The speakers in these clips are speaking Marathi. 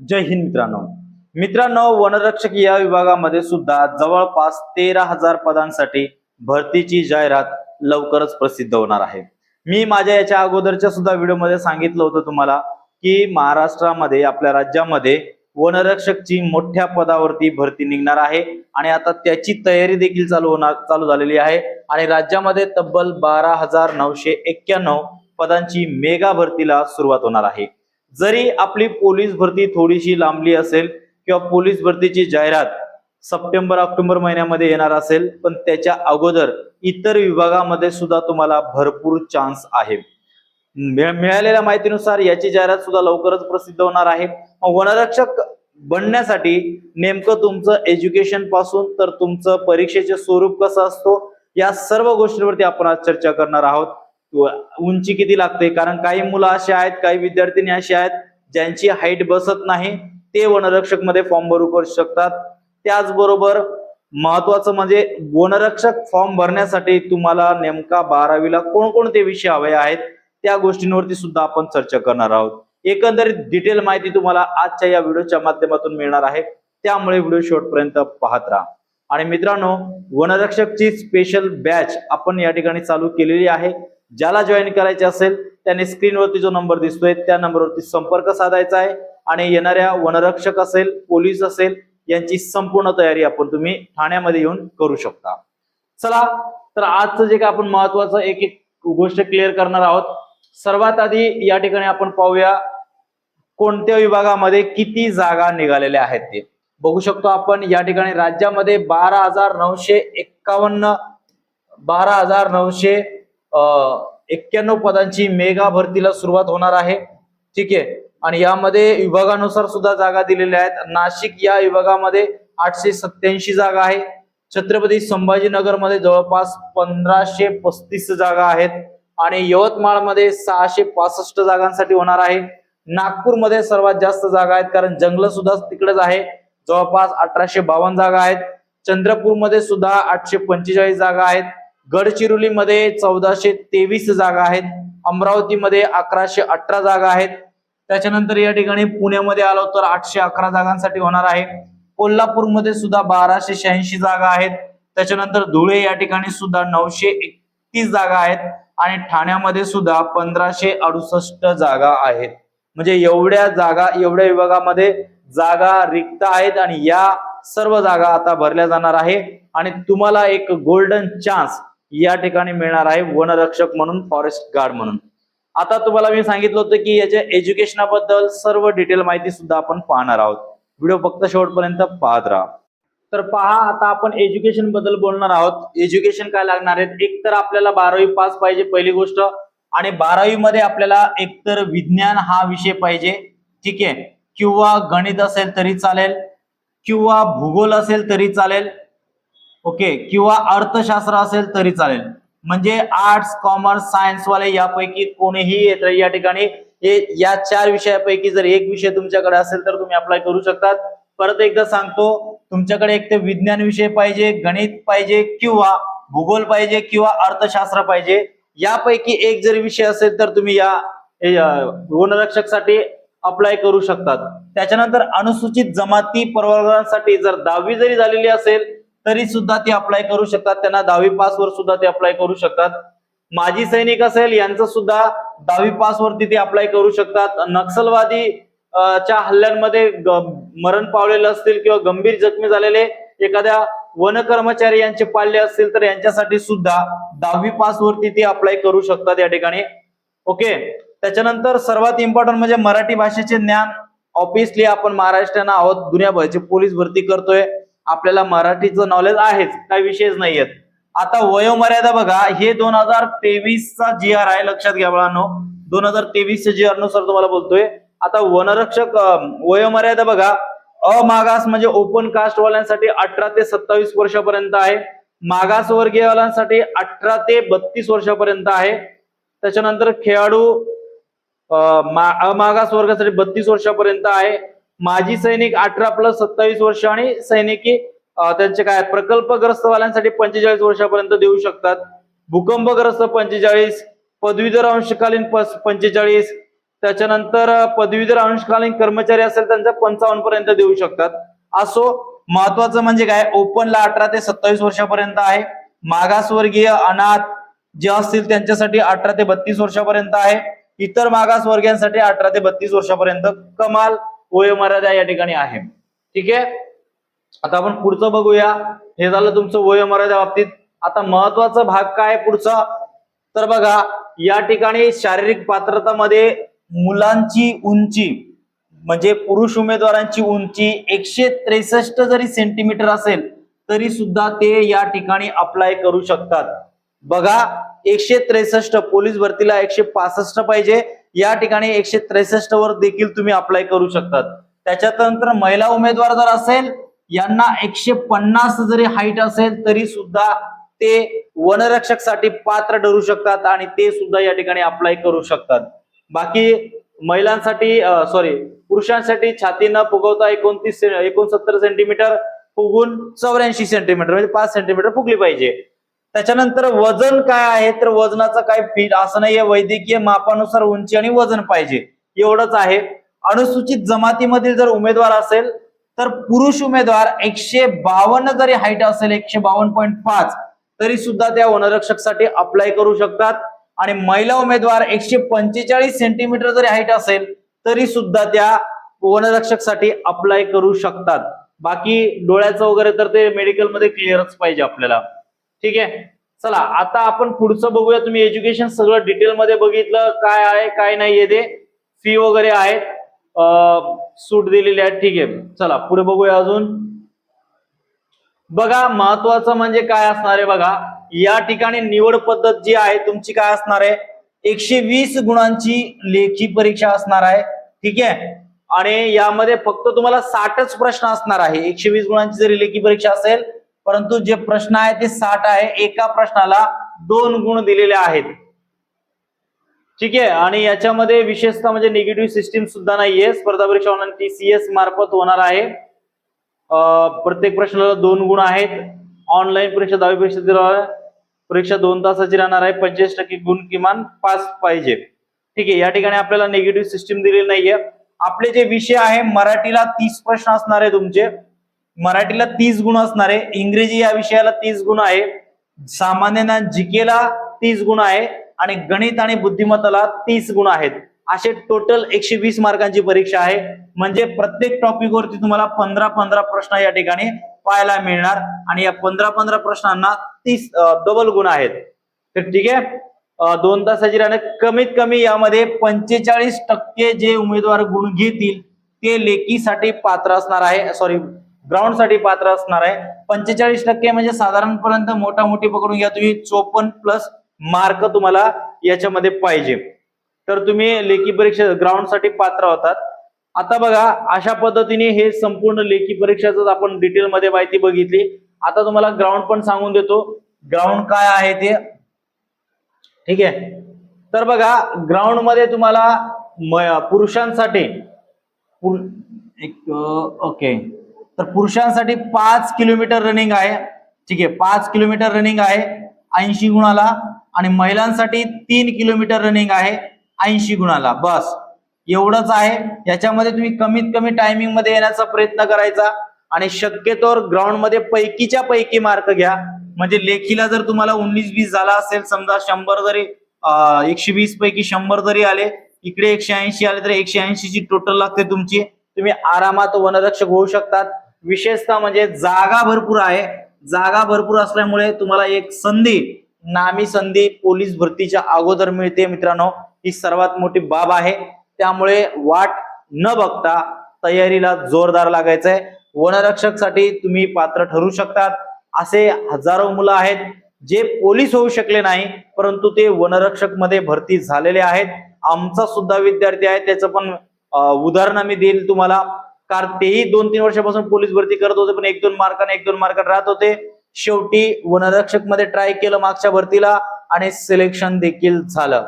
जय हिंद मित्रांनो. मित्रांनो वनरक्षक या विभागामध्ये सुद्धा जवळपास तेरा हजार पदांसाठी भरतीची जाहिरात लवकरच प्रसिद्ध होणार आहे. मी माझ्या याच्या अगोदरच्या सुद्धा व्हिडिओमध्ये सांगितलं होतं तुम्हाला की महाराष्ट्रामध्ये आपल्या राज्यामध्ये वनरक्षकची मोठ्या पदावरती भरती निघणार आहे आणि आता त्याची तयारी देखील चालू होणार चालू झालेली आहे आणि राज्यामध्ये तब्बल बारा हजार नऊशे एक्क्याण्णव पदांची मेगा भरतीला सुरुवात होणार आहे. जरी आपली पोलीस भरती थोडीशी लांबली असेल किंवा पोलीस भरतीची जाहिरात सप्टेंबर ऑक्टोबर महिन्यामध्ये येणार असेल पण त्याच्या अगोदर इतर विभागामध्ये सुद्धा तुम्हाला भरपूर चान्स आहे. मिळालेल्या माहितीनुसार याची जाहिरात सुद्धा लवकरच प्रसिद्ध होणार आहे. वनरक्षक बनण्यासाठी नेमकं तुमचं एज्युकेशनपासून तर तुमचं परीक्षेचे स्वरूप कसं असतो या सर्व गोष्टींवरती आपण आज चर्चा करणार आहोत. उंची किती लागते? कारण काही मुलं असे आहेत काही विद्यार्थिनी असे आहेत ज्यांची हाईट बसत नाही ते वनरक्षकमध्ये फॉर्म भरू करू शकतात. त्याचबरोबर महत्वाचं म्हणजे वनरक्षक फॉर्म भरण्यासाठी तुम्हाला नेमका बारावीला कोणकोणते विषय हवे आहेत त्या गोष्टींवरती सुद्धा आपण चर्चा करणार आहोत. एकंदरीत डिटेल माहिती तुम्हाला आजच्या या व्हिडिओच्या माध्यमातून मिळणार आहे. त्यामुळे व्हिडिओ शेवटपर्यंत पाहत राहा. आणि मित्रांनो वनरक्षकची स्पेशल बॅच आपण या ठिकाणी चालू केलेली आहे. ज्याला जॉईन करायचे असेल त्याने स्क्रीनवरती जो नंबर दिसतोय त्या नंबरवरती संपर्क साधायचा आहे. आणि येणाऱ्या वनरक्षक असेल पोलीस असेल यांची संपूर्ण तयारी आपण तुम्ही ठाण्यामध्ये येऊन करू शकता. चला तर आजचं जे काय आपण महत्वाचं एक एक गोष्ट क्लिअर करणार आहोत. सर्वात आधी या ठिकाणी आपण पाहूया कोणत्या विभागामध्ये किती जागा निघालेल्या आहेत ते. बघू शकतो आपण या ठिकाणी राज्यामध्ये बारा हजार नऊशे एक्कावन्न बारा हजार नऊशे एक्क्याण्णव पदांची मेगा भरतीला सुरुवात होणार आहे. ठीक आहे? आणि यामध्ये विभागानुसार सुद्धा जागा दिलेल्या आहेत. नाशिक या विभागामध्ये आठशे सत्याऐंशी जागा आहे. छत्रपती संभाजीनगरमध्ये जवळपास पंधराशे पस्तीस जागा आहेत. आणि यवतमाळमध्ये सहाशे पासष्ट जागांसाठी होणार आहे. नागपूरमध्ये सर्वात जास्त जागा आहेत कारण जंगल सुद्धा तिकडेच आहे. जवळपास अठराशे बावन्न जागा आहेत. चंद्रपूरमध्ये सुद्धा आठशे पंचेचाळीस जागा आहेत. गडचिरोलीमध्ये चौदाशे तेवीस जागा आहेत. अमरावतीमध्ये अकराशे अठरा जागा आहेत. त्याच्यानंतर या ठिकाणी पुण्यामध्ये आलो तर आठशे अकरा जागांसाठी होणार आहे. कोल्हापूरमध्ये सुद्धा बाराशे शहाऐंशी जागा आहेत. त्याच्यानंतर धुळे या ठिकाणी सुद्धा नऊशे एकतीस जागा आहेत. आणि ठाण्यामध्ये सुद्धा पंधराशे अडुसष्ट जागा आहेत. म्हणजे एवढ्या जागा एवढ्या विभागामध्ये जागा रिक्त आहेत आणि या सर्व जागा आता भरल्या जाणार आहे. आणि तुम्हाला एक गोल्डन चान्स या ठिकाणी मिळणार आहे वनरक्षक म्हणून फॉरेस्ट गार्ड म्हणून. आता तुम्हाला मी सांगितलं होतं की याच्या एज्युकेशनाबद्दल सर्व डिटेल माहिती सुद्धा आपण पाहणार आहोत. व्हिडिओ फक्त शेवटपर्यंत पाहत राहा. तर पहा आता आपण एज्युकेशनबद्दल बोलणार आहोत. एज्युकेशन काय लागणार आहेत? एक तर आपल्याला बारावी पास पाहिजे पहिली गोष्ट. आणि बारावी मध्ये आपल्याला एकतर विज्ञान हा विषय पाहिजे. ठीक आहे? किंवा गणित असेल तरी चालेल. किंवा भूगोल असेल तरी चालेल. ओके किंवा अर्थशास्त्र असेल तरी चालेल. म्हणजे आर्ट्स कॉमर्स सायन्स वाले यापैकी कोणीही येत या ठिकाणी. हे या चार विषयापैकी जर एक विषय तुमच्याकडे असेल तर तुम्ही अप्लाय करू शकतात. परत एकदा सांगतो तुमच्याकडे एक ते विज्ञान विषय पाहिजे गणित पाहिजे किंवा भूगोल पाहिजे किंवा अर्थशास्त्र पाहिजे. यापैकी एक जर विषय असेल तर तुम्ही या वनरक्षकसाठी अप्लाय करू शकतात. त्याच्यानंतर अनुसूचित जमाती प्रवर्गांसाठी जर दहावी जरी झालेली असेल तरी सुद्धा ते अप्लाय करू शकतात. त्यांना दहावी पास वर सुद्धा ते अप्लाय करू शकतात. माजी सैनिक असेल यांचं सुद्धा दहावी पास वरती ते अप्लाय करू शकतात. नक्षलवादी च्या हल्ल्यांमध्ये मरण पावलेले असतील किंवा गंभीर जखमी झालेले एखाद्या वन कर्मचारी यांचे पाळले असतील तर यांच्यासाठी सुद्धा दहावी पास वरती ते अप्लाय करू शकतात या ठिकाणी. ओके? त्याच्यानंतर सर्वात इम्पॉर्टंट म्हणजे मराठी भाषेचे ज्ञान. ऑब्विसली आपण महाराष्ट्रानं आहोत. दुनियाभरची पोलीस भरती करतोय. आपल्याला मराठीचं नॉलेज आहेच काही विषयच नाहीयेत. आता वयोमर्यादा बघा हे दोन हजार तेवीसचा जी आर आहे लक्षात घ्या बाळांनो. दोन हजार तेवीसच्या जी आरनुसार तुम्हाला बोलतोय. आता वनरक्षक वयोमर्यादा बघा अमागास म्हणजे ओपन कास्ट वाल्यांसाठी अठरा ते सत्तावीस वर्षापर्यंत आहे. मागास वर्गीयवाल्यांसाठी अठरा ते बत्तीस वर्षापर्यंत आहे. त्याच्यानंतर खेळाडू मा- अमागास वर्गासाठी बत्तीस वर्षापर्यंत आहे. माजी सैनिक अठरा प्लस सत्तावीस वर्ष आणि सैनिकी त्यांचे काय प्रकल्पग्रस्त वाल्यांसाठी पंचेचाळीस वर्षापर्यंत देऊ शकतात. भूकंपग्रस्त पंचेचाळीस पदवीधर अंशकालीन पंचेचाळीस त्याच्यानंतर पदवीधर अंशकालीन कर्मचारी असेल त्यांचा पंचावन्न पर्यंत देऊ शकतात. असो महत्वाचं म्हणजे काय? ओपनला अठरा ते सत्तावीस वर्षापर्यंत आहे. मागासवर्गीय अनाथ जे असतील त्यांच्यासाठी अठरा ते बत्तीस वर्षापर्यंत आहे. इतर मागासवर्गीयांसाठी अठरा ते बत्तीस वर्षापर्यंत कमाल. वयोमर्यादा या ठिकाणी आहे. ठीक आहे? आता आपण पुढचं बघूया. हे झालं तुमचं वयोमर्यादा बाबतीत. आता महत्त्वाचा भाग काय पुढचा? तर बघा या ठिकाणी शारीरिक पात्रता मध्ये मुलांची उंची म्हणजे पुरुष उमेदवारांची उंची एकशे त्रेसष्ट जरी सेंटीमीटर असेल तरी सुद्धा ते या ठिकाणी अप्लाय करू शकतात. बघा एकशे त्रेसष्ट पोलीस भरतीला एकशे पासष्ट पाहिजे. या ठिकाणी एकशे त्रेसष्ट वर देखील तुम्ही अप्लाय करू शकतात. त्याच्यानंतर महिला उमेदवार जर असेल यांना एकशे पन्नास जरी हाईट असेल तरी सुद्धा ते वनरक्षकसाठी पात्र ठरू शकतात आणि ते सुद्धा या ठिकाणी अप्लाय करू शकतात. बाकी महिलांसाठी सॉरी पुरुषांसाठी छाती न फुगवता एकोणतीस एकोणसत्तर सेंटीमीटर फुगून चौऱ्याऐंशी सेंटीमीटर म्हणजे पाच सेंटीमीटर फुगली पाहिजे. त्याच्यानंतर वजन काय आहे? तर वजनाचं काय फीट असं नाहीये. वैद्यकीय मापानुसार उंची आणि वजन पाहिजे. एवढंच आहे. अनुसूचित जमातीमधील जर उमेदवार असेल तर पुरुष उमेदवार एकशे बावन्न जरी हाईट असेल एकशे बावन्न पॉईंट पाच तरी सुद्धा त्या वनरक्षकसाठी अप्लाय करू शकतात. आणि महिला उमेदवार एकशे पंचेचाळीस सेंटीमीटर जरी हाईट असेल तरी सुद्धा त्या वनरक्षकसाठी अप्लाय करू शकतात. बाकी डोळ्याचं वगैरे तर ते मेडिकलमध्ये क्लिअरच पाहिजे आपल्याला. ठीक आहे? चला आता आपण पुढचं बघूया. तुम्ही एज्युकेशन सगळं डिटेलमध्ये बघितलं. काय आहे काय नाही ते. फी वगैरे आहेत सूट दिलेली आहे. ठीक आहे. चला पुढे बघूया अजून. बघा महत्वाचं म्हणजे काय असणार आहे बघा. या ठिकाणी निवड पद्धत जी आहे तुमची काय असणार आहे? एकशे वीस गुणांची लेखी परीक्षा असणार आहे. ठीक आहे? आणि यामध्ये फक्त तुम्हाला साठच प्रश्न असणार आहे. एकशे वीस गुणांची जरी लेखी परीक्षा असेल परंतु जे प्रश्न आहे ते साठ आहे. एका प्रश्नाला दोन गुण दिलेले आहेत. ठीक आहे? आणि याच्यामध्ये विशेषतः म्हणजे निगेटिव्ह सिस्टीम सुद्धा नाहीये. स्पर्धा परीक्षा टीसीएस मार्फत होणार आहे. प्रत्येक प्रश्नाला दोन गुण आहेत. ऑनलाईन परीक्षा दहावी परीक्षा दिला परीक्षा दोन तासाची राहणार आहे. पंचेचाळीस टक्के गुण किमान पास पाहिजे. ठीक आहे? या ठिकाणी आपल्याला निगेटिव्ह सिस्टीम दिलेली नाहीये. आपले जे विषय आहे मराठीला तीस प्रश्न असणार आहे तुमचे. मराठीला तीस गुण असणार आहे. इंग्रजी या विषयाला तीस गुण आहे. सामान्य ज्ञान जिकेला तीस गुण आहे. आणि गणित आणि बुद्धिमत्ताला तीस गुण आहेत. असे टोटल एकशे वीस मार्कांची परीक्षा आहे. म्हणजे प्रत्येक टॉपिक वरती तुम्हाला पंधरा पंधरा प्रश्न या ठिकाणी पाहायला मिळणार. आणि या पंधरा पंधरा प्रश्नांना तीस डबल गुण आहेत. तर ठीक आहे. दोन तासाची राहणे कमीत कमी यामध्ये पंचेचाळीस टक्के जे उमेदवार गुण घेतील ते लेखीसाठी पात्र असणार आहे. सॉरी ग्राउंडसाठी पात्र असणार आहे. पंचेचाळीस टक्के म्हणजे साधारणपर्यंत मोठा मोठी पकडून घ्या तुम्ही. चोपन्न प्लस मार्क तुम्हाला याच्यामध्ये पाहिजे. तर तुम्ही लेखी परीक्षा ग्राउंडसाठी पात्र होतात. आता बघा अशा पद्धतीने हे संपूर्ण लेखी परीक्षाच आपण डिटेलमध्ये माहिती बघितली. आता तुम्हाला ग्राउंड पण सांगून देतो. ग्राउंड काय आहे ते? ठीक आहे. तर बघा ग्राउंडमध्ये तुम्हाला पुरुषांसाठी पुर- एक ओके तर पुरुषांसाठी पाच किलोमीटर रनिंग आहे. ठीक आहे पाच किलोमीटर रनिंग आहे ऐंशी गुणाला आणि महिलांसाठी तीन किलोमीटर रनिंग आहे ऐंशी गुणाला. बस. एवढंच आहे. याच्यामध्ये तुम्ही कमीत कमी टायमिंगमध्ये येण्याचा प्रयत्न करायचा आणि शक्यतोवर ग्राउंडमध्ये पैकीच्या पैकी मार्क घ्या. म्हणजे लेखीला जर तुम्हाला उन्नीस वीस झाला असेल समजा शंभर जरी एकशे वीस पैकी शंभर जरी आले इकडे एकशे ऐंशी आले तर एकशे ऐंशी ची टोटल लागते तुमची. तुम्ही आरामात वनरक्षक होऊ शकतात. विशेषतः म्हणजे जागा भरपूर आहे. जागा भरपूर असल्यामुळे तुम्हाला एक संधी नामी संधी पोलीस भरतीच्या अगोदर मिळते मित्रांनो. ही सर्वात मोठी बाब आहे. त्यामुळे वाट न बघता तयारीला जोरदार लागायचंय. आहे वनरक्षकसाठी तुम्ही पात्र ठरू शकतात. असे हजारो मुलं आहेत जे पोलीस होऊ शकले नाही परंतु ते वनरक्षकमध्ये भरती झालेले आहेत. आमचा सुद्धा विद्यार्थी आहे त्याचं पण उदाहरण मी देईल तुम्हाला. कारण तेही दोन तीन वर्षापासून पोलीस भरती करत होते पण एक दोन मार्काने एक दोन मार्काने राहत होते. शेवटी वनरक्षकमध्ये ट्राय केलं मागच्या भरतीला आणि सिलेक्शन देखील झालं.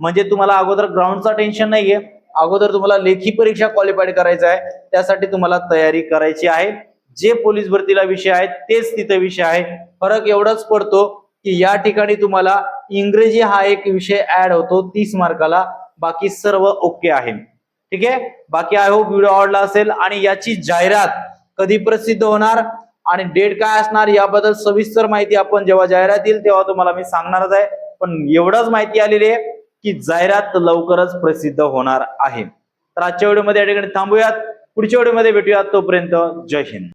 म्हणजे तुम्हाला अगोदर ग्राउंडचा टेन्शन नाहीये. अगोदर तुम्हाला लेखी परीक्षा क्वालिफाईड करायचं आहे. त्यासाठी तुम्हाला तयारी करायची आहे. जे पोलीस भरतीला विषय आहेत तेच तिथे विषय आहे. फरक एवढाच पडतो की या ठिकाणी तुम्हाला इंग्रजी हा एक विषय ऍड होतो तीस मार्काला. बाकी सर्व ओके आहे. ठीक आहे? बाकी आय होप व्हिडिओ आवडला असेल आणि याची जाहिरात कधी प्रसिद्ध होणार आणि डेट काय असणार याबद्दल सविस्तर माहिती आपण जेव्हा जाहिरात येईल तेव्हा तुम्हाला मी सांगणारच आहे. पण एवढंच माहिती आलेली आहे की जाहिरात लवकरच प्रसिद्ध होणार आहे. तर आजच्या व्हिडिओमध्ये या ठिकाणी थांबूयात. पुढच्या व्हिडिओमध्ये भेटूयात तोपर्यंत. जय हिंद.